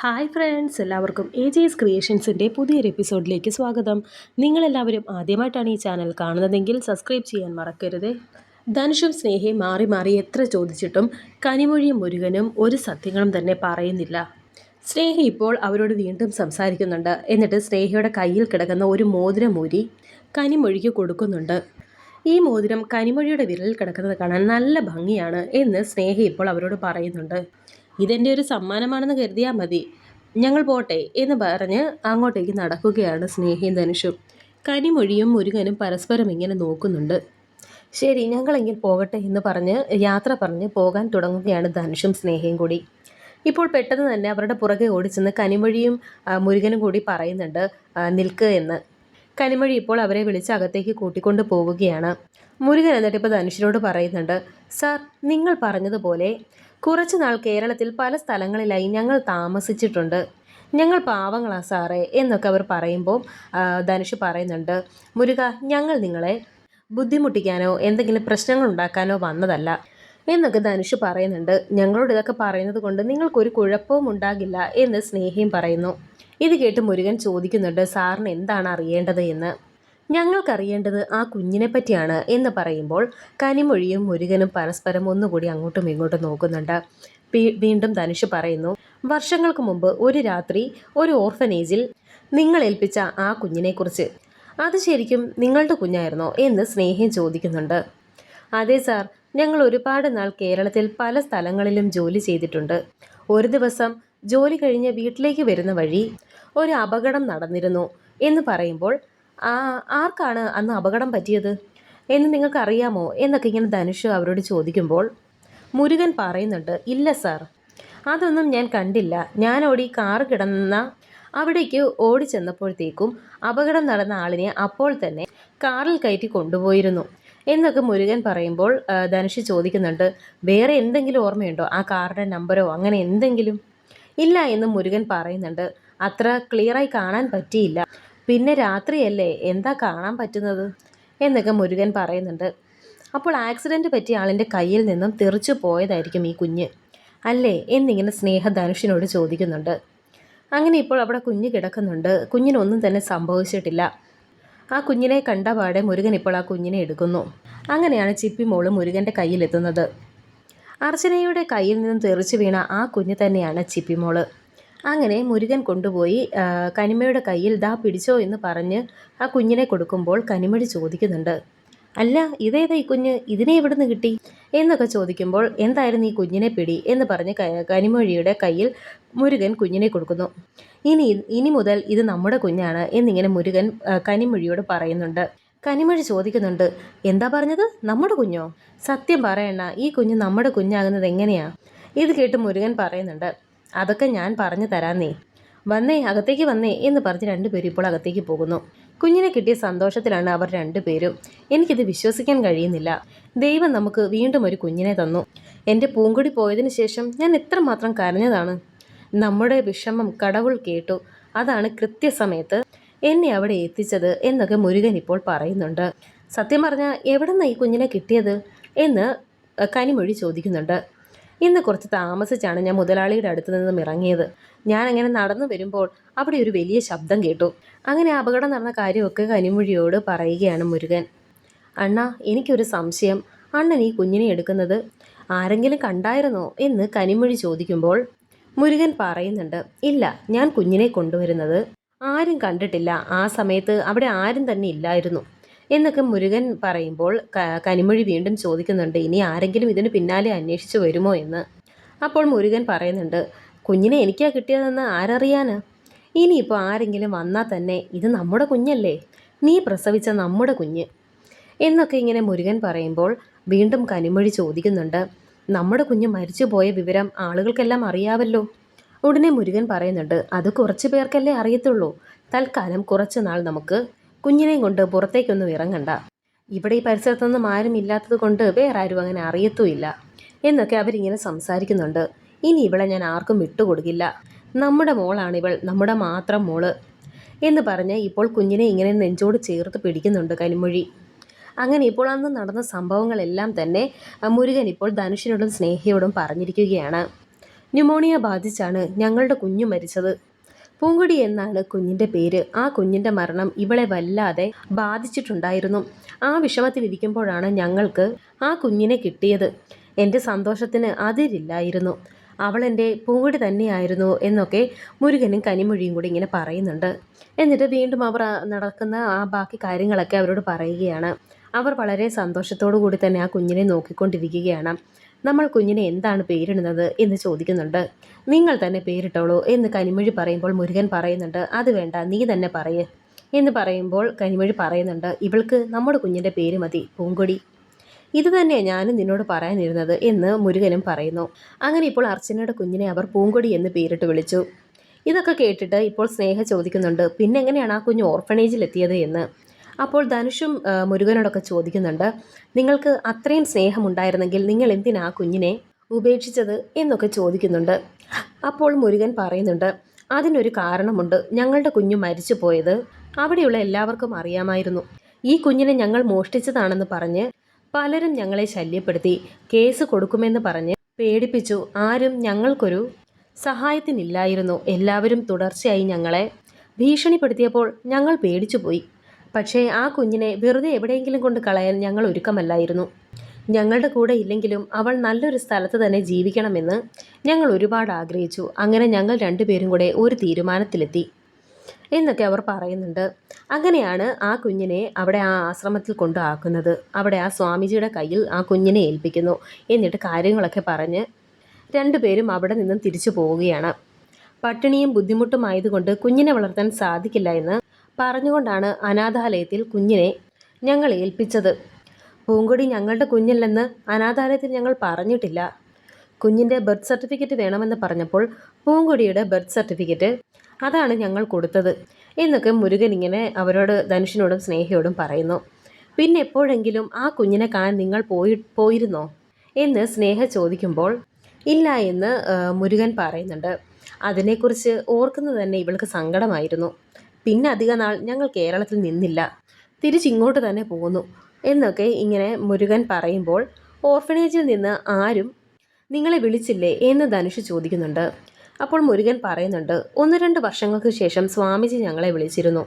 Hi friends എല്ലാവർക്കും A J S ക്രിയേഷൻസിന്റെ പുതിയൊരു എപ്പിസോഡിലേക്ക് സ്വാഗതം. നിങ്ങളെല്ലാവരും ആദ്യമായിട്ടാണ് ഈ ചാനൽ കാണുന്നതെങ്കിൽ സബ്സ്ക്രൈബ് ചെയ്യാൻ മറക്കരുത്. ധനുഷും സ്നേഹയും മാറി മാറി എത്ര ചോദിച്ചിട്ടും കനിമൊഴിയും മുരുകനും ഒരു സത്യങ്ങളും തന്നെ പറയുന്നില്ല. സ്നേഹ ഇപ്പോൾ അവരോട് വീണ്ടും സംസാരിക്കുന്നുണ്ട്. എന്നിട്ട് സ്നേഹയുടെ കയ്യിൽ കിടക്കുന്ന ഒരു മോതിരം കനിമൊഴിക്ക് കൊടുക്കുന്നുണ്ട്. ഈ മോതിരം കനിമൊഴിയുടെ വിരലിൽ കിടക്കുന്നത് കാണാൻ നല്ല ഭംഗിയാണ് എന്ന് സ്നേഹ ഇപ്പോൾ അവരോട് പറയുന്നുണ്ട്. ഇതെന്റെ ഒരു സമ്മാനമാണെന്ന് കരുതിയാൽ മതി. ഞങ്ങൾ പോട്ടെ എന്ന് പറഞ്ഞ് അങ്ങോട്ടേക്ക് നടക്കുകയാണ് സ്നേഹയും ധനുഷും. കനിമൊഴിയും മുരുകനും പരസ്പരം ഇങ്ങനെ നോക്കുന്നുണ്ട്. ശരി ഞങ്ങളെങ്കിൽ പോകട്ടെ എന്ന് പറഞ്ഞ് യാത്ര പറഞ്ഞ് പോകാൻ തുടങ്ങുകയാണ് ധനുഷും സ്നേഹയും കൂടി. ഇപ്പോൾ പെട്ടെന്ന് തന്നെ അവരുടെ പുറകെ ഓടിച്ചെന്ന് കനിമൊഴിയും മുരുകനും കൂടി പറയുന്നുണ്ട് നിൽക്ക് എന്ന്. കനിമൊഴി ഇപ്പോൾ അവരെ വിളിച്ച് അകത്തേക്ക് കൂട്ടിക്കൊണ്ട് പോവുകയാണ്. മുരുകൻ എന്നിട്ട് ഇപ്പോൾ ധനുഷിനോട് പറയുന്നുണ്ട് സാർ നിങ്ങൾ പറഞ്ഞതുപോലെ കുറച്ചു നാൾ കേരളത്തിൽ പല സ്ഥലങ്ങളിലായി ഞങ്ങൾ താമസിച്ചിട്ടുണ്ട്. ഞങ്ങൾ പാവങ്ങളാ സാറേ എന്നൊക്കെ അവർ പറയുമ്പോൾ ധനുഷ് പറയുന്നുണ്ട് മുരുക ഞങ്ങൾ നിങ്ങളെ ബുദ്ധിമുട്ടിക്കാനോ എന്തെങ്കിലും പ്രശ്നങ്ങൾ ഉണ്ടാക്കാനോ വന്നതല്ല. എന്നൊക്കെ ധനുഷ് പറയുന്നുണ്ട്. ഞങ്ങളോട് ഇതൊക്കെ പറയുന്നത് കൊണ്ട് നിങ്ങൾക്കൊരു കുഴപ്പവും ഉണ്ടാകില്ല എന്ന് സ്നേഹയും പറയുന്നു. ഇത് കേട്ട് മുരുകൻ ചോദിക്കുന്നുണ്ട് സാറിന് എന്താണ് അറിയേണ്ടത് എന്ന്? ഞങ്ങൾക്കറിയേണ്ടത് ആ കുഞ്ഞിനെ പറ്റിയാണ് എന്ന് പറയുമ്പോൾ കനിമൊഴിയും മുരുകനും പരസ്പരം ഒന്നുകൂടി അങ്ങോട്ടും ഇങ്ങോട്ടും നോക്കുന്നുണ്ട്. വീണ്ടും ധനുഷ് പറയുന്നു വർഷങ്ങൾക്ക് മുമ്പ് ഒരു രാത്രി ഒരു ഓർഫനേജിൽ നിങ്ങൾ ഏൽപ്പിച്ച ആ കുഞ്ഞിനെക്കുറിച്ച്. അത് ശരിക്കും നിങ്ങളുടെ കുഞ്ഞായിരുന്നോ? എന്ന് സ്നേഹം ചോദിക്കുന്നുണ്ട്. അതെ സാർ ഞങ്ങൾ ഒരുപാട് നാൾ കേരളത്തിൽ പല സ്ഥലങ്ങളിലും ജോലി ചെയ്തിട്ടുണ്ട്. ഒരു ദിവസം ജോലി കഴിഞ്ഞ് വീട്ടിലേക്ക് വരുന്ന വഴി ഒരു അപകടം നടന്നിരുന്നു എന്ന് പറയുമ്പോൾ ആർക്കാണ് അന്ന് അപകടം പറ്റിയത്? എന്ന് നിങ്ങൾക്കറിയാമോ? എന്നൊക്കെ ഇങ്ങനെ ധനുഷ് അവരോട് ചോദിക്കുമ്പോൾ മുരുകൻ പറയുന്നുണ്ട് ഇല്ല സാർ. അതൊന്നും ഞാൻ കണ്ടില്ല. ഞാനോടി കാർ കിടന്ന അവിടേക്ക് ഓടി ചെന്നപ്പോഴത്തേക്കും അപകടം നടന്ന ആളിനെ അപ്പോൾ തന്നെ കാറിൽ കയറ്റി കൊണ്ടുപോയിരുന്നു. എന്നൊക്കെ മുരുകൻ പറയുമ്പോൾ ധനുഷ് ചോദിക്കുന്നുണ്ട് വേറെ എന്തെങ്കിലും ഓർമ്മയുണ്ടോ? ആ കാറിന്റെ നമ്പരോ അങ്ങനെ എന്തെങ്കിലും? ഇല്ല എന്ന് മുരുകൻ പറയുന്നുണ്ട് അത്ര ക്ലിയറായി കാണാൻ പറ്റിയില്ല. പിന്നെ രാത്രിയല്ലേ? എന്താ കാണാൻ പറ്റുന്നത്? എന്നൊക്കെ മുരുകൻ പറയുന്നുണ്ട്. അപ്പോൾ ആക്സിഡന്റ് പറ്റിയ ആളിന്റെ കയ്യിൽ നിന്നും തെറിച്ചു പോയതായിരിക്കും ഈ കുഞ്ഞ്. അല്ലേ? എന്നിങ്ങനെ സ്നേഹ ധനുഷിനോട് ചോദിക്കുന്നുണ്ട്. അങ്ങനെ ഇപ്പോൾ അവിടെ കുഞ്ഞ് കിടക്കുന്നുണ്ട്. കുഞ്ഞിനൊന്നും തന്നെ സംഭവിച്ചിട്ടില്ല. ആ കുഞ്ഞിനെ കണ്ട പാടെ മുരുകൻ ഇപ്പോൾ ആ കുഞ്ഞിനെ എടുക്കുന്നു. അങ്ങനെയാണ് ചിപ്പി മോൾ മുരുകന്റെ കയ്യിലെത്തുന്നത് അർച്ചനയുടെ കയ്യിൽ നിന്നും തെറിച്ചു വീണ ആ കുഞ്ഞ് തന്നെയാണ് ചിപ്പിമോൾ അങ്ങനെ മുരുകൻ കൊണ്ടുപോയി കനിമയുടെ കയ്യിൽ ദാ പിടിച്ചോ എന്ന് പറഞ്ഞ് ആ കുഞ്ഞിനെ കൊടുക്കുമ്പോൾ കനിമടി ചോദിക്കുന്നുണ്ട്. അല്ല ഇതേതാ ഈ കുഞ്ഞ്? ഇതിനെ എവിടുന്ന് കിട്ടി? എന്നൊക്കെ ചോദിക്കുമ്പോൾ എന്തായിരുന്നു ഈ കുഞ്ഞിനെ പിടി? എന്ന് പറഞ്ഞ് കനിമൊഴിയുടെ കയ്യിൽ മുരുകൻ കുഞ്ഞിനെ കൊടുക്കുന്നു. ഇനി ഇനി മുതൽ ഇത് നമ്മുടെ കുഞ്ഞാണ് എന്നിങ്ങനെ മുരുകൻ കനിമൊഴിയോട് പറയുന്നുണ്ട്. കനിമൊഴി ചോദിക്കുന്നുണ്ട് എന്താ പറഞ്ഞത്? നമ്മുടെ കുഞ്ഞോ? സത്യം പറയണ ഈ കുഞ്ഞ് നമ്മുടെ കുഞ്ഞാകുന്നത് എങ്ങനെയാ? ഇത് കേട്ട് മുരുകൻ പറയുന്നുണ്ട്. അതൊക്കെ ഞാൻ പറഞ്ഞു തരാന്നേ. വന്നേ അകത്തേക്ക് വന്നേ എന്ന് പറഞ്ഞ് രണ്ടുപേരും ഇപ്പോൾ അകത്തേക്ക് പോകുന്നു. കുഞ്ഞിനെ കിട്ടിയ സന്തോഷത്തിലാണ് അവർ രണ്ടുപേരും. എനിക്കിത് വിശ്വസിക്കാൻ കഴിയുന്നില്ല. ദൈവം നമുക്ക് വീണ്ടും ഒരു കുഞ്ഞിനെ തന്നു. എന്റെ പൂങ്കുടി പോയതിനു ശേഷം ഞാൻ എത്രമാത്രം കരഞ്ഞതാണ്. നമ്മുടെ വിഷമം കടവുൾ കേട്ടു. അതാണ് കൃത്യസമയത്ത് എന്നെ അവിടെ എത്തിച്ചത് എന്നൊക്കെ മുരുകൻ ഇപ്പോൾ പറയുന്നുണ്ട്. സത്യം പറഞ്ഞാൽ എവിടെ നിന്നാണ് ഈ കുഞ്ഞിനെ കിട്ടിയത് എന്ന് കനിമൊഴി ചോദിക്കുന്നുണ്ട്. ഇന്ന് കുറച്ച് താമസിച്ചാണ് ഞാൻ മുതലാളിയുടെ അടുത്ത് നിന്നും ഇറങ്ങിയത്. ഞാൻ അങ്ങനെ നടന്നു വരുമ്പോൾ അവിടെ ഒരു വലിയ ശബ്ദം കേട്ടു. അങ്ങനെ അപകടം നടന്ന കാര്യമൊക്കെ കനിമൊഴിയോട് പറയുകയാണ് മുരുകൻ. അണ്ണ എനിക്കൊരു സംശയം. അണ്ണൻ ഈ കുഞ്ഞിനെ എടുക്കുന്നത് ആരെങ്കിലും കണ്ടായിരുന്നോ എന്ന് കനിമൊഴി ചോദിക്കുമ്പോൾ മുരുകൻ പറയുന്നുണ്ട് ഇല്ല ഞാൻ കുഞ്ഞിനെ കൊണ്ടുവരുന്നത് ആരും കണ്ടിട്ടില്ല. ആ സമയത്ത് അവിടെ ആരും തന്നെ ഇല്ലായിരുന്നു. എന്നൊക്കെ മുരുകൻ പറയുമ്പോൾ കനിമൊഴി വീണ്ടും ചോദിക്കുന്നുണ്ട് ഇനി ആരെങ്കിലും ഇതിന് പിന്നാലെ അന്വേഷിച്ചു വരുമോ എന്ന്? അപ്പോൾ മുരുകൻ പറയുന്നുണ്ട് കുഞ്ഞിനെ എനിക്കാ കിട്ടിയതെന്ന് ആരറിയാന്? ഇനിയിപ്പോൾ ആരെങ്കിലും വന്നാൽ തന്നെ ഇത് നമ്മുടെ കുഞ്ഞല്ലേ? നീ പ്രസവിച്ച നമ്മുടെ കുഞ്ഞ്. എന്നൊക്കെ ഇങ്ങനെ മുരുകൻ പറയുമ്പോൾ വീണ്ടും കനിമൊഴി ചോദിക്കുന്നുണ്ട് നമ്മുടെ കുഞ്ഞ് മരിച്ചു പോയ വിവരം ആളുകൾക്കെല്ലാം അറിയാവല്ലോ. ഉടനെ മുരുകൻ പറയുന്നുണ്ട് അത് കുറച്ച് പേർക്കല്ലേ അറിയത്തുള്ളൂ. തൽക്കാലം കുറച്ച് നാൾ നമുക്ക് കുഞ്ഞിനെയും കൊണ്ട് പുറത്തേക്കൊന്നും ഇറങ്ങണ്ട. ഇവിടെ ഈ പരിസരത്തൊന്നും ആരും ഇല്ലാത്തത് കൊണ്ട് വേറെ ആരും അങ്ങനെ അറിയത്തുമില്ല. എന്നൊക്കെ അവരിങ്ങനെ സംസാരിക്കുന്നുണ്ട്. ഇനി ഇവളെ ഞാൻ ആർക്കും വിട്ടുകൊടുക്കില്ല. നമ്മുടെ മോളാണിവൾ നമ്മുടെ മാത്രം മോൾ എന്ന് പറഞ്ഞ് ഇപ്പോൾ കുഞ്ഞിനെ ഇങ്ങനെ നെഞ്ചോട് ചേർത്ത് പിടിക്കുന്നുണ്ട് കനിമൊഴി. അങ്ങനെ ഇപ്പോൾ അന്ന് നടന്ന സംഭവങ്ങളെല്ലാം തന്നെ മുരുകൻ ഇപ്പോൾ ധനുഷിനോടും സ്നേഹയോടും പറഞ്ഞിരിക്കുകയാണ്. ന്യൂമോണിയ ബാധിച്ചാണ് ഞങ്ങളുടെ കുഞ്ഞു മരിച്ചത്. പൂങ്കൊടി എന്നാണ് കുഞ്ഞിന്റെ പേര്. ആ കുഞ്ഞിന്റെ മരണം ഇവളെ വല്ലാതെ ബാധിച്ചിട്ടുണ്ടായിരുന്നു. ആ വിഷമത്തിലിരിക്കുമ്പോഴാണ് ഞങ്ങൾക്ക് ആ കുഞ്ഞിനെ കിട്ടിയത്. എന്റെ സന്തോഷത്തിന് അതിരില്ലായിരുന്നു. അവളെന്റെ പൂങ്കുടി തന്നെയായിരുന്നു എന്നൊക്കെ മുരുകനും കനിമൊഴിയും കൂടി ഇങ്ങനെ പറയുന്നുണ്ട്. എന്നിട്ട് വീണ്ടും അവർ നടക്കുന്ന ആ ബാക്കി കാര്യങ്ങളൊക്കെ അവരോട് പറയുകയാണ്. അവർ വളരെ സന്തോഷത്തോടു കൂടി തന്നെ ആ കുഞ്ഞിനെ നോക്കിക്കൊണ്ടിരിക്കുകയാണ്. നമ്മൾ കുഞ്ഞിനെ എന്താണ് പേരിടുന്നത് എന്ന് ചോദിക്കുന്നുണ്ട്. നിങ്ങൾ തന്നെ പേരിട്ടോളൂ എന്ന് കനിമൊഴി പറയുമ്പോൾ മുരുകൻ പറയുന്നുണ്ട് അത് വേണ്ട നീ തന്നെ പറയ് എന്ന് പറയുമ്പോൾ കനിമൊഴി പറയുന്നുണ്ട് ഇവൾക്ക് നമ്മുടെ കുഞ്ഞിന്റെ പേര് മതി പൂങ്കൊടി. ഇത് തന്നെയാണ് ഞാനും നിന്നോട് പറയാനിരുന്നത് എന്ന് മുരുകനും പറയുന്നു. അങ്ങനെ ഇപ്പോൾ അർച്ചനയുടെ കുഞ്ഞിനെ അവർ പൂങ്കൊടി എന്ന് പേരിട്ട് വിളിച്ചു. ഇതൊക്കെ കേട്ടിട്ട് ഇപ്പോൾ സ്നേഹ ചോദിക്കുന്നുണ്ട് പിന്നെ എങ്ങനെയാണ് ആ കുഞ്ഞ് ഓർഫണേജിലെത്തിയത് എന്ന്? അപ്പോൾ ധനുഷും മുരുകനോടൊക്കെ ചോദിക്കുന്നുണ്ട് നിങ്ങൾക്ക് അത്രയും സ്നേഹമുണ്ടായിരുന്നെങ്കിൽ നിങ്ങൾ എന്തിനാ കുഞ്ഞിനെ ഉപേക്ഷിച്ചത്? എന്നൊക്കെ ചോദിക്കുന്നുണ്ട്. അപ്പോൾ മുരുകൻ പറയുന്നുണ്ട് അതിനൊരു കാരണമുണ്ട്. ഞങ്ങളുടെ കുഞ്ഞു മരിച്ചു പോയത് അവിടെയുള്ള എല്ലാവർക്കും അറിയാമായിരുന്നു. ഈ കുഞ്ഞിനെ ഞങ്ങൾ മോഷ്ടിച്ചതാണെന്ന് പറഞ്ഞ് പലരും ഞങ്ങളെ ശല്യപ്പെടുത്തി കേസ് കൊടുക്കുമെന്ന് പറഞ്ഞ് പേടിപ്പിച്ചു. ആരും ഞങ്ങൾക്കൊരു സഹായത്തിനില്ലായിരുന്നു. എല്ലാവരും തുടർച്ചയായി ഞങ്ങളെ ഭീഷണിപ്പെടുത്തിയപ്പോൾ ഞങ്ങൾ പേടിച്ചുപോയി. പക്ഷേ ആ കുഞ്ഞിനെ വെറുതെ എവിടെയെങ്കിലും കൊണ്ട് കളയാൻ ഞങ്ങൾ ഒരുക്കമല്ലായിരുന്നു. ഞങ്ങളുടെ കൂടെ ഇല്ലെങ്കിലും അവൾ നല്ലൊരു സ്ഥലത്ത് തന്നെ ജീവിക്കണമെന്ന് ഞങ്ങൾ ഒരുപാട് ആഗ്രഹിച്ചു. അങ്ങനെ ഞങ്ങൾ രണ്ടുപേരും കൂടെ ഒരു തീരുമാനത്തിലെത്തി. എന്നൊക്കെ അവർ പറയുന്നുണ്ട്. അങ്ങനെയാണ് ആ കുഞ്ഞിനെ അവിടെ ആ ആശ്രമത്തിൽ കൊണ്ടു ആക്കുന്നത്. അവിടെ ആ സ്വാമിജിയുടെ കയ്യിൽ ആ കുഞ്ഞിനെ ഏൽപ്പിക്കുന്നു. എന്നിട്ട് കാര്യങ്ങളൊക്കെ പറഞ്ഞ് രണ്ടുപേരും അവിടെ നിന്നും തിരിച്ചു പോവുകയാണ്. പട്ടിണിയും ബുദ്ധിമുട്ടുമായതുകൊണ്ട് കുഞ്ഞിനെ വളർത്താൻ സാധിക്കില്ല എന്ന് പറഞ്ഞുകൊണ്ടാണ് അനാഥാലയത്തിൽ കുഞ്ഞിനെ ഞങ്ങൾ ഏൽപ്പിച്ചത്. പൂങ്കൊടി ഞങ്ങളുടെ കുഞ്ഞില്ലെന്ന് അനാഥാലയത്തിൽ ഞങ്ങൾ പറഞ്ഞിട്ടില്ല. കുഞ്ഞിന്റെ ബർത്ത് സർട്ടിഫിക്കറ്റ് വേണമെന്ന് പറഞ്ഞപ്പോൾ പൂങ്കൊടിയുടെ ബർത്ത് സർട്ടിഫിക്കറ്റ് അതാണ് ഞങ്ങൾ കൊടുത്തത് എന്നൊക്കെ മുരുകൻ ഇങ്ങനെ അവരോട് ധനുഷിനോടും സ്നേഹയോടും പറയുന്നു. പിന്നെ എപ്പോഴെങ്കിലും ആ കുഞ്ഞിനെ കാണാൻ നിങ്ങൾ പോയി പോയിരുന്നോ? എന്ന് സ്നേഹ ചോദിക്കുമ്പോൾ ഇല്ല എന്ന് മുരുകൻ പറയുന്നുണ്ട്. അതിനെക്കുറിച്ച് ഓർക്കുന്നത് തന്നെ ഇവൾക്ക് സങ്കടമായിരുന്നു. പിന്നെ അധിക നാൾ ഞങ്ങൾ കേരളത്തിൽ നിന്നില്ല. തിരിച്ചിങ്ങോട്ട് തന്നെ പോകുന്നു എന്നൊക്കെ ഇങ്ങനെ മുരുകൻ പറയുമ്പോൾ ഓർഫനേജിൽ നിന്ന് ആരും നിങ്ങളെ വിളിച്ചില്ലേ എന്ന് ധനുഷ് ചോദിക്കുന്നുണ്ട്. അപ്പോൾ മുരുകൻ പറയുന്നുണ്ട് ഒന്ന് രണ്ട് വർഷങ്ങൾക്ക് ശേഷം സ്വാമിജി ഞങ്ങളെ വിളിച്ചിരുന്നു.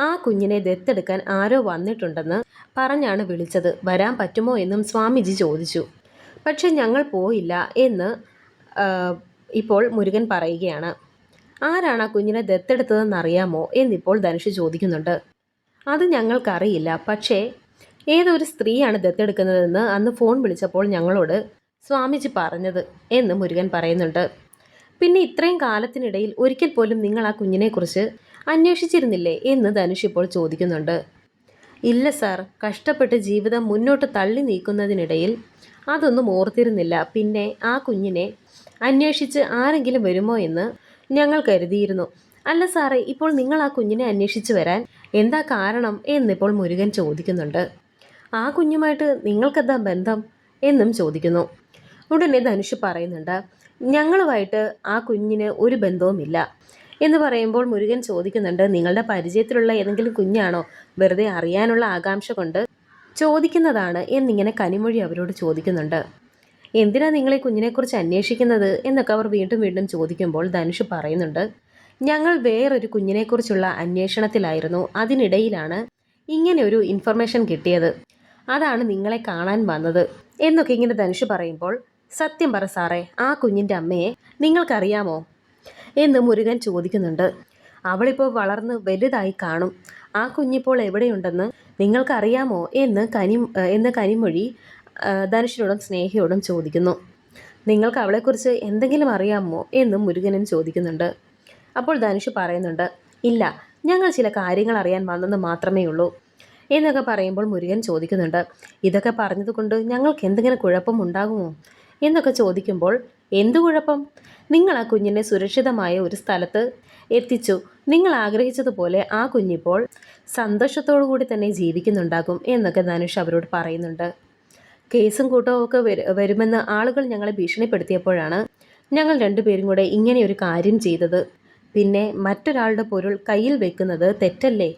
ആ കുഞ്ഞിനെ ദത്തെടുക്കാൻ ആരോ വന്നിട്ടുണ്ടെന്ന് പറഞ്ഞാണ് വിളിച്ചത്. വരാൻ പറ്റുമോ എന്നും സ്വാമിജി ചോദിച്ചു. പക്ഷെ ഞങ്ങൾ പോയില്ല എന്ന് ഇപ്പോൾ മുരുകൻ പറയുകയാണ് ആരാണ് ആ കുഞ്ഞിനെ ദത്തെടുത്തതെന്ന് അറിയാമോ എന്നിപ്പോൾ ധനുഷ് ചോദിക്കുന്നുണ്ട്. അത് ഞങ്ങൾക്കറിയില്ല. പക്ഷേ ഏതൊരു സ്ത്രീയാണ് ദത്തെടുക്കുന്നതെന്ന് അന്ന് ഫോൺ വിളിച്ചപ്പോൾ ഞങ്ങളോട് സ്വാമിജി പറഞ്ഞത് എന്ന് മുരുകൻ പറയുന്നുണ്ട്. പിന്നെ ഇത്രയും കാലത്തിനിടയിൽ ഒരിക്കൽ പോലും നിങ്ങൾ ആ കുഞ്ഞിനെക്കുറിച്ച് അന്വേഷിച്ചിരുന്നില്ലേ? എന്ന് ധനുഷ് ഇപ്പോൾ ചോദിക്കുന്നുണ്ട്. ഇല്ല സാർ. കഷ്ടപ്പെട്ട് ജീവിതം മുന്നോട്ട് തള്ളി നീക്കുന്നതിനിടയിൽ അതൊന്നും ഓർത്തിരുന്നില്ല. പിന്നെ ആ കുഞ്ഞിനെ അന്വേഷിച്ച് ആരെങ്കിലും വരുമോ എന്ന് ഞങ്ങൾ കരുതിയിരുന്നു. അല്ല സാറേ ഇപ്പോൾ നിങ്ങൾ ആ കുഞ്ഞിനെ അന്വേഷിച്ച് വരാൻ എന്താ കാരണം എന്നിപ്പോൾ മുരുകൻ ചോദിക്കുന്നുണ്ട്. ആ കുഞ്ഞുമായിട്ട് നിങ്ങൾക്കെന്താ ബന്ധം എന്നും ചോദിക്കുന്നു. ഉടനെ ധനുഷ് പറയുന്നുണ്ട് ഞങ്ങളുമായിട്ട് ആ കുഞ്ഞിന് ഒരു ബന്ധവുമില്ല. എന്ന് പറയുമ്പോൾ മുരുകൻ ചോദിക്കുന്നുണ്ട് നിങ്ങളുടെ പരിചയത്തിലുള്ള ഏതെങ്കിലും കുഞ്ഞാണോ? വെറുതെ അറിയാനുള്ള ആകാംക്ഷ കൊണ്ട്? ചോദിക്കുന്നതാണ് എന്നിങ്ങനെ കനിമൊഴി അവരോട് ചോദിക്കുന്നുണ്ട്. എന്തിനാ നിങ്ങളെ കുഞ്ഞിനെക്കുറിച്ച് അന്വേഷിക്കുന്നത് എന്നൊക്കെ അവർ വീണ്ടും വീണ്ടും ചോദിക്കുമ്പോൾ ധനുഷ് പറയുന്നുണ്ട് ഞങ്ങൾ വേറൊരു കുഞ്ഞിനെക്കുറിച്ചുള്ള അന്വേഷണത്തിലായിരുന്നു. അതിനിടയിലാണ് ഇങ്ങനെ ഒരു ഇൻഫർമേഷൻ കിട്ടിയത്. അതാണ് നിങ്ങളെ കാണാൻ വന്നത്. എന്നൊക്കെ ഇങ്ങനെ ധനുഷ് പറയുമ്പോൾ സത്യം പറ സാറേ ആ കുഞ്ഞിന്റെ അമ്മയെ നിങ്ങൾക്കറിയാമോ? എന്ന് മുരുകൻ ചോദിക്കുന്നുണ്ട്. അവളിപ്പോൾ വളർന്ന് വലുതായി കാണും. ആ കുഞ്ഞിപ്പോൾ എവിടെയുണ്ടെന്ന് നിങ്ങൾക്കറിയാമോ? എന്ന് കനി എന്ന് കനിമൊഴി ധനുഷിനോടും സ്നേഹയോടും ചോദിക്കുന്നു. നിങ്ങൾക്ക് അവളെക്കുറിച്ച് എന്തെങ്കിലും അറിയാമോ? എന്നും മുരുകനും ചോദിക്കുന്നുണ്ട്. അപ്പോൾ ധനുഷ് പറയുന്നുണ്ട് ഇല്ല ഞങ്ങൾ ചില കാര്യങ്ങൾ അറിയാൻ വന്നെന്ന് മാത്രമേ ഉള്ളൂ. എന്നൊക്കെ പറയുമ്പോൾ മുരുകൻ ചോദിക്കുന്നുണ്ട് ഇതൊക്കെ പറഞ്ഞതുകൊണ്ട് ഞങ്ങൾക്ക് എന്തെങ്കിലും കുഴപ്പം ഉണ്ടാകുമോ? എന്നൊക്കെ ചോദിക്കുമ്പോൾ എന്തു കുഴപ്പം? നിങ്ങൾ ആ കുഞ്ഞിനെ സുരക്ഷിതമായ ഒരു സ്ഥലത്ത് എത്തിച്ചു. നിങ്ങൾ ആഗ്രഹിച്ചതുപോലെ ആ കുഞ്ഞിപ്പോൾ സന്തോഷത്തോടു കൂടി തന്നെ ജീവിക്കുന്നുണ്ടാകും എന്നൊക്കെ ധനുഷ് അവരോട് പറയുന്നുണ്ട്. കേസും കൂട്ടവും ഒക്കെ വരുമെന്ന് ആളുകൾ ഞങ്ങളെ ഭീഷണിപ്പെടുത്തിയപ്പോഴാണ് ഞങ്ങൾ രണ്ടുപേരും കൂടെ ഇങ്ങനെ ഒരു കാര്യം ചെയ്തത്. പിന്നെ മറ്റൊരാളുടെ പൊരുൾ കയ്യിൽ വെക്കുന്നത് തെറ്റല്ലേ?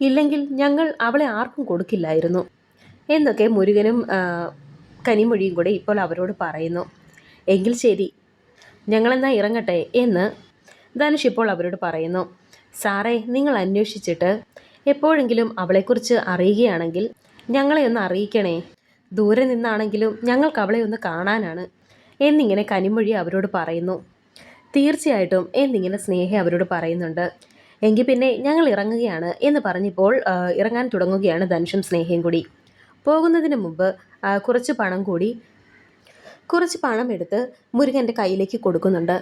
ഇല്ലെങ്കിൽ ഞങ്ങൾ അവളെ ആർക്കും കൊടുക്കില്ലായിരുന്നു. എന്നൊക്കെ മുരുകനും കനിമൊഴിയും കൂടെ ഇപ്പോൾ അവരോട് പറയുന്നു. എങ്കിൽ ശരി ഞങ്ങളെന്നാ ഇറങ്ങട്ടെ എന്ന് ധനുഷ് ഇപ്പോൾ അവരോട് പറയുന്നു. സാറേ നിങ്ങൾ അന്വേഷിച്ചിട്ട് എപ്പോഴെങ്കിലും അവളെക്കുറിച്ച് അറിയുകയാണെങ്കിൽ ഞങ്ങളെ ഒന്ന് അറിയിക്കണേ. ദൂരെ നിന്നാണെങ്കിലും ഞങ്ങൾക്ക് അവളെ ഒന്ന് കാണാനാണ്. എന്നിങ്ങനെ കനിമൊഴി അവരോട് പറയുന്നു. തീർച്ചയായിട്ടും എന്നിങ്ങനെ സ്നേഹ അവരോട് പറയുന്നുണ്ട്. എങ്കിൽ പിന്നെ ഞങ്ങൾ ഇറങ്ങുകയാണ് എന്ന് പറഞ്ഞപ്പോൾ ഇറങ്ങാൻ തുടങ്ങുകയാണ് ധനുഷും സ്നേഹയും കൂടി. പോകുന്നതിന് മുമ്പ് കുറച്ച് പണം കൂടി കുറച്ച് പണം എടുത്ത് മുരുകന്റെ കയ്യിലേക്ക് കൊടുക്കുന്നുണ്ട്.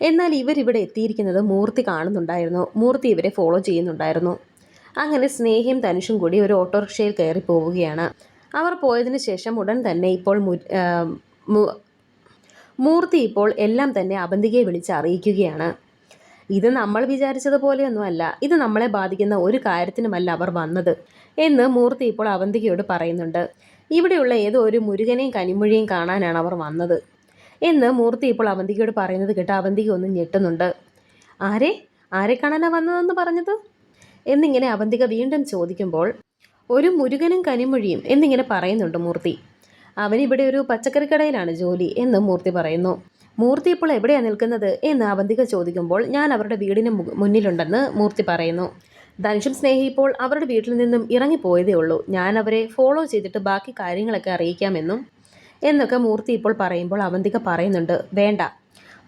എന്നാൽ ഇവരിവിടെ എത്തിയിരിക്കുന്നത് മൂർത്തി കാണുന്നുണ്ടായിരുന്നു. മൂർത്തി ഇവരെ ഫോളോ ചെയ്യുന്നുണ്ടായിരുന്നു. അങ്ങനെ സ്നേഹയും ധനുഷും കൂടി ഒരു ഓട്ടോറിക്ഷയിൽ കയറി പോവുകയാണ് അവർ പോയതിനു ശേഷം ഉടൻ തന്നെ ഇപ്പോൾ മൂർത്തി ഇപ്പോൾ എല്ലാം തന്നെ അവന്തികയെ വിളിച്ച് അറിയിക്കുകയാണ്. ഇത് നമ്മൾ വിചാരിച്ചതുപോലെയൊന്നുമല്ല ഇത് നമ്മളെ ബാധിക്കുന്ന ഒരു കാര്യത്തിനുമല്ല അവർ വന്നത് എന്ന് മൂർത്തി ഇപ്പോൾ അവന്തികയോട് പറയുന്നുണ്ട്. ഇവിടെയുള്ള ഏതോ ഒരു മുരുകനെയും കനിമൊഴിയും കാണാനാണ് അവർ വന്നത് എന്ന് മൂർത്തി ഇപ്പോൾ അവന്തികയോട് പറയുന്നത് കേട്ട് അവന്തിക ഒന്ന് ഞെട്ടുന്നുണ്ട്. ആരെ? ആരെ കാണാനാണ് വന്നതെന്ന് പറഞ്ഞത്? എന്നിങ്ങനെ അവന്തിക വീണ്ടും ചോദിക്കുമ്പോൾ ഒരു മുരുകനും കനിമൊഴിയും എന്നിങ്ങനെ പറയുന്നുണ്ട് മൂർത്തി. അവനിവിടെ ഒരു പച്ചക്കറി കടയിലാണ് ജോലി എന്ന് മൂർത്തി പറയുന്നു. മൂർത്തി ഇപ്പോൾ എവിടെയാണ് നിൽക്കുന്നത് എന്ന് അവന്തിക ചോദിക്കുമ്പോൾ ഞാൻ അവരുടെ വീടിന് മുന്നിലുണ്ടെന്ന് മൂർത്തി പറയുന്നു. ധനുഷും സ്നേഹി ഇപ്പോൾ അവരുടെ വീട്ടിൽ നിന്നും ഇറങ്ങിപ്പോയതേ ഉള്ളൂ. ഞാൻ അവരെ ഫോളോ ചെയ്തിട്ട് ബാക്കി കാര്യങ്ങളൊക്കെ അറിയിക്കാമെന്നും എന്നൊക്കെ മൂർത്തി ഇപ്പോൾ പറയുമ്പോൾ അവന്തിക പറയുന്നുണ്ട്. വേണ്ട.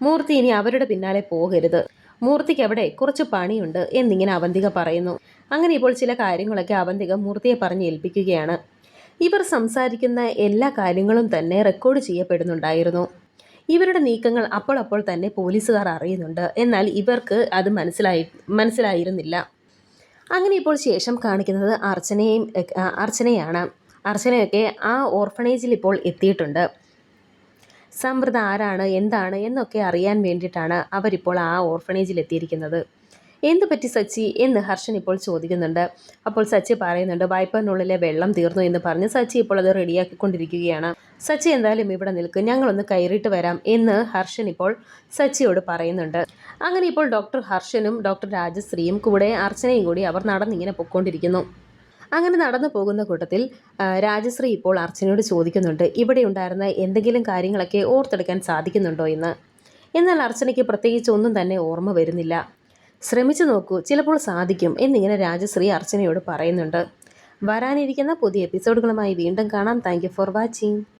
മൂർത്തി ഇനി അവരുടെ പിന്നാലെ പോകരുത്. മൂർത്തിക്ക് അവിടെ കുറച്ച് പണിയുണ്ട് എന്നിങ്ങനെ അവന്തിക പറയുന്നു. അങ്ങനെ ഇപ്പോൾ ചില കാര്യങ്ങളൊക്കെ അവന്തിക മൂർത്തിയെ പറഞ്ഞ് ഏൽപ്പിക്കുകയാണ്. ഇവർ സംസാരിക്കുന്ന എല്ലാ കാര്യങ്ങളും തന്നെ റെക്കോർഡ് ചെയ്യപ്പെടുന്നുണ്ടായിരുന്നു. ഇവരുടെ നീക്കങ്ങൾ അപ്പോൾ അപ്പോൾ തന്നെ പോലീസുകാർ അറിയുന്നുണ്ട്. എന്നാൽ ഇവർക്ക് അത് മനസ്സിലായി മനസ്സിലായിരുന്നില്ല. അങ്ങനെ ഇപ്പോൾ ശേഷം കാണിക്കുന്നത് അർച്ചനയും അർച്ചനയാണ്. അർച്ചനയൊക്കെ ആ ഓർഫണേജിൽ ഇപ്പോൾ എത്തിയിട്ടുണ്ട്. സമൃദ്ധ ആരാണ് എന്താണ് എന്നൊക്കെ അറിയാൻ വേണ്ടിയിട്ടാണ് അവരിപ്പോൾ ആ ഓർഫണേജിൽ എത്തിയിരിക്കുന്നത്. എന്ത് പറ്റി സച്ചി എന്ന് ഹർഷൻ ഇപ്പോൾ ചോദിക്കുന്നുണ്ട്. അപ്പോൾ സച്ചി പറയുന്നുണ്ട് വായ്പനുള്ളിലെ വെള്ളം തീർന്നു എന്ന് പറഞ്ഞ് സച്ചി ഇപ്പോൾ അത് റെഡിയാക്കിക്കൊണ്ടിരിക്കുകയാണ്. സച്ചി എന്തായാലും ഇവിടെ നിൽക്കും ഞങ്ങളൊന്ന് കയറിയിട്ട് വരാം എന്ന് ഹർഷൻ ഇപ്പോൾ സച്ചിയോട് പറയുന്നുണ്ട്. അങ്ങനെ ഇപ്പോൾ ഡോക്ടർ ഹർഷനും ഡോക്ടർ രാജശ്രീയും കൂടെ അർച്ചനയും കൂടി അവർ നടന്നിങ്ങനെ പൊയ്ക്കൊണ്ടിരിക്കുന്നു. അങ്ങനെ നടന്നു പോകുന്ന കൂട്ടത്തിൽ രാജശ്രീ ഇപ്പോൾ അർച്ചനയോട് ചോദിക്കുന്നുണ്ട് ഇവിടെ ഉണ്ടായിരുന്ന എന്തെങ്കിലും കാര്യങ്ങളൊക്കെ ഓർത്തെടുക്കാൻ സാധിക്കുന്നുണ്ടോ എന്ന്? എന്നാൽ അർച്ചനയ്ക്ക് പ്രത്യേകിച്ച് ഒന്നും തന്നെ ഓർമ്മ വരുന്നില്ല. ശ്രമിച്ചു നോക്കൂ ചിലപ്പോൾ സാധിക്കും എന്നിങ്ങനെ രാജശ്രീ അർച്ചനയോട് പറയുന്നുണ്ട്. വരാനിരിക്കുന്ന പുതിയ എപ്പിസോഡുകളുമായി വീണ്ടും കാണാം. Thank for watching.